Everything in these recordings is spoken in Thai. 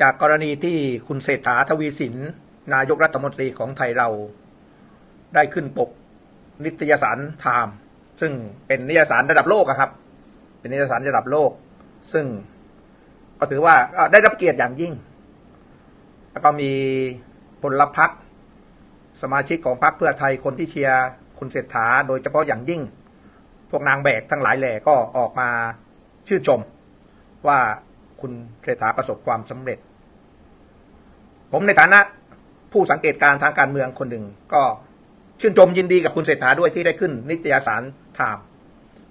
จากกรณีที่คุณเศรษฐาทวีสิน นายกรัฐมนตรีของไทยเรา ได้ขึ้นปกนิตยสารไทม์ซึ่งเป็นนิตยสารระดับโลกครับ เป็นนิตยสารระดับโลก ซึ่งก็ถือว่าได้รับเกียรติอย่างยิ่ง แล้วก็มีพลพรรคสมาชิกของพรรคเพื่อไทยคนที่เชียร์คุณเศรษฐาโดยเฉพาะอย่างยิ่ง พวกนางแบกทั้งหลายแหล่ก็ออกมาชื่นชม ว่า คุณเศรษฐาประสบความสำเร็จ ผมในฐานะผู้สังเกตการณ์ทางการเมืองคนหนึ่ง ก็ชื่นชมยินดีกับคุณเศรษฐาด้วยที่ได้ขึ้นนิตยสารไทม์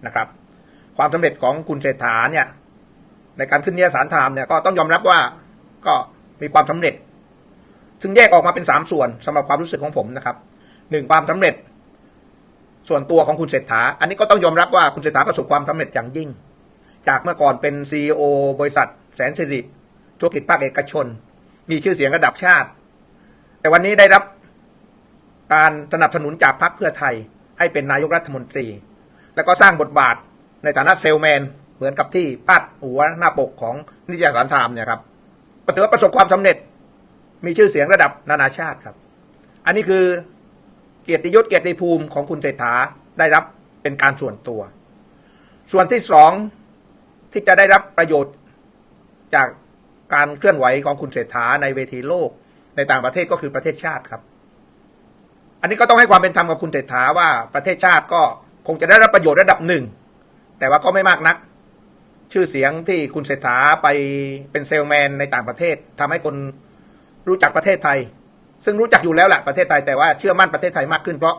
นะครับ ความสำเร็จของคุณเศรษฐาเนี่ย ในการขึ้นนิตยสารไทม์เนี่ยก็ต้องยอมรับว่าก็มีความสำเร็จ ซึ่งแยกออกมาเป็นสามส่วนสำหรับความรู้สึกของผมนะครับหนึ่งความสำเร็จ ส่วนตัวของคุณเศรษฐา อันนี้ก็ต้องยอมรับว่าคุณเศรษฐาประสบความสำเร็จอย่างยิ่ง จากเมื่อก่อนเป็นซีอบริษัท แสนสิริธุรกิจภาคเอกชน มีชื่อเสียงระดับชาติ แต่วันนี้ได้รับการสนับสนุนจากพรรคเพื่อไทย ให้เป็นนายกรัฐมนตรี แล้วก็สร้างบทบาทในฐานะเซลแมน เหมือนกับที่พาดหัวหน้าปกของนิตยสารไทม์เนี่ยครับถือว่าประสบความสำเร็จมีชื่อเสียงระดับนานาชาติครับ อันนี้คือเกียรติยศเกียรติภูมิของคุณเศรษฐาได้รับเป็นการส่วนตัว ส่วนที่สอง ที่จะได้รับประโยชน์จากการเคลื่อนไหวของคุณเศรษฐาในเวทีโลก ในต่างประเทศก็คือประเทศชาติครับ อันนี้ก็ต้องให้ความเป็นธรรมกับคุณเศรษฐาว่าประเทศชาติก็คงจะได้รับประโยชน์ระดับหนึ่ง แต่ว่าก็ไม่มากนัก ชื่อเสียงที่คุณเศรษฐาไปเป็นเซลแมนในต่างประเทศทำให้คนรู้จักประเทศไทย ซึ่งรู้จักอยู่แล้วแหละประเทศไทยแต่ว่าเชื่อมั่นประเทศไทยมากขึ้นเพราะ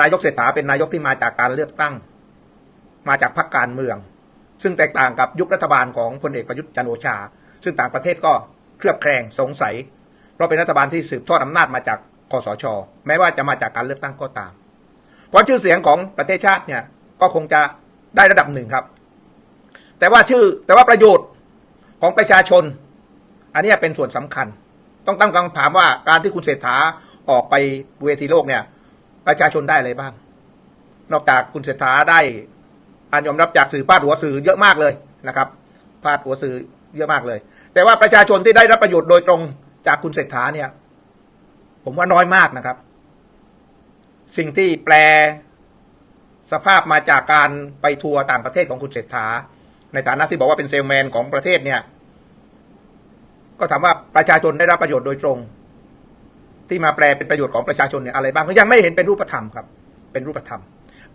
นายกเศรษฐาเป็นนายกที่มาจากการเลือกตั้ง มาจากพรรคการเมือง ซึ่งแตกต่างกับยุครัฐบาลของพลเอกประยุทธ์จันโอชา ซึ่งต่างประเทศก็เคลือบแคลงสงสัย เพราะเป็นรัฐบาลที่สืบทอดอำนาจมาจากคอสช แม้ว่าจะมาจากการเลือกตั้งก็ตาม เพราะชื่อเสียงของประเทศชาติเนี่ยก็คงจะได้ระดับหนึ่งครับ แต่ว่าชื่อแต่ว่าประโยชน์ของประชาชน อันนี้เป็นส่วนสำคัญ ต้องตั้งคำถามว่าการที่คุณเศรษฐาออกไปเวทีโลกเนี่ยประชาชนได้อะไรบ้าง นอกจากคุณเศรษฐาได้ การยอมรับจากสื่อพาดหัวสื่อเยอะมากเลยนะครับพาดหัวสื่อเยอะมากเลย แต่ว่าประชาชนที่ได้รับประโยชน์โดยตรงจากคุณเศรษฐาเนี่ย ผมว่าน้อยมากนะครับ สิ่งที่แปลสภาพมาจากการไปทัวร์ต่างประเทศของคุณเศรษฐา ในฐานะที่บอกว่าเป็นเซลแมนของประเทศเนี่ย ก็ถามว่าประชาชนได้รับประโยชน์โดยตรง ที่มาแปลเป็นประโยชน์ของประชาชนเนี่ยอะไรบ้างก็ยังไม่เห็นเป็นรูปธรรมครับ เป็นรูปธรรม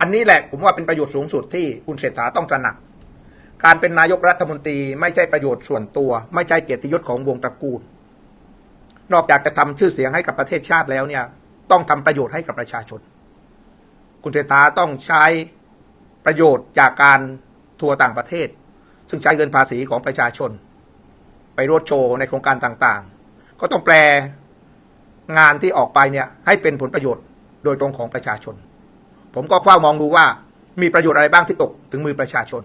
อันนี้แหละผมว่าเป็นประโยชน์สูงสุดที่คุณเศรษฐาต้องตระหนัก การเป็นนายกรัฐมนตรีไม่ใช่ประโยชน์ส่วนตัว ไม่ใช่เกียรติยศของวงตระกูล นอกจากจะทำชื่อเสียงให้กับประเทศชาติแล้วเนี่ย ต้องทำประโยชน์ให้กับประชาชน คุณเศรษฐาต้องใช้ประโยชน์จากการทัวร์ต่างประเทศ ซึ่งใช้เงินภาษีของประชาชน ไปรดโชว์ในโครงการต่างๆ ก็ต้องแปลงานที่ออกไปเนี่ยให้เป็นผลประโยชน์โดยตรงของประชาชน ผมก็เฝ้ามองดูว่ามีประโยชน์อะไรบ้างที่ตกถึงมือประชาชน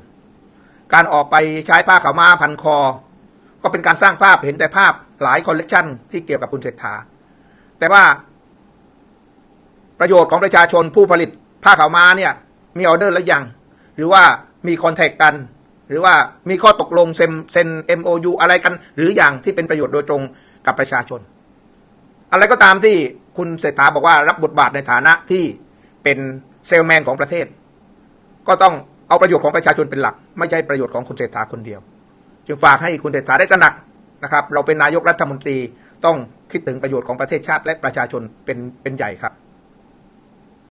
การออกไปใช้ผ้าขาวม้าพันคอ ก็เป็นการสร้างภาพเห็นแต่ภาพหลายคอลเลกชันที่เกี่ยวกับคุณเศรษฐา แต่ว่า ประโยชน์ของประชาชนผู้ผลิตผ้าขาวม้าเนี่ย มีออเดอร์แล้วยัง หรือว่ามีคอนแทคกัน หรือว่ามีข้อตกลงเซ็นเซ็น MOU อะไรกัน หรืออย่างที่เป็นประโยชน์โดยตรงกับประชาชน อะไรก็ตามที่คุณเศรษฐาบอกว่ารับบทบาทในฐานะที่เป็น เซลแมนของประเทศ ก็ต้องเอาประโยชน์ของประชาชนเป็นหลัก ไม่ใช่ประโยชน์ของคุณเศรษฐาคนเดียว จึงฝากให้คุณเศรษฐาได้ตระหนักนะครับ เราเป็นนายกรัฐมนตรีต้องคิดถึงประโยชน์ของประเทศชาติและประชาชนเป็นเป็นใหญ่ครับ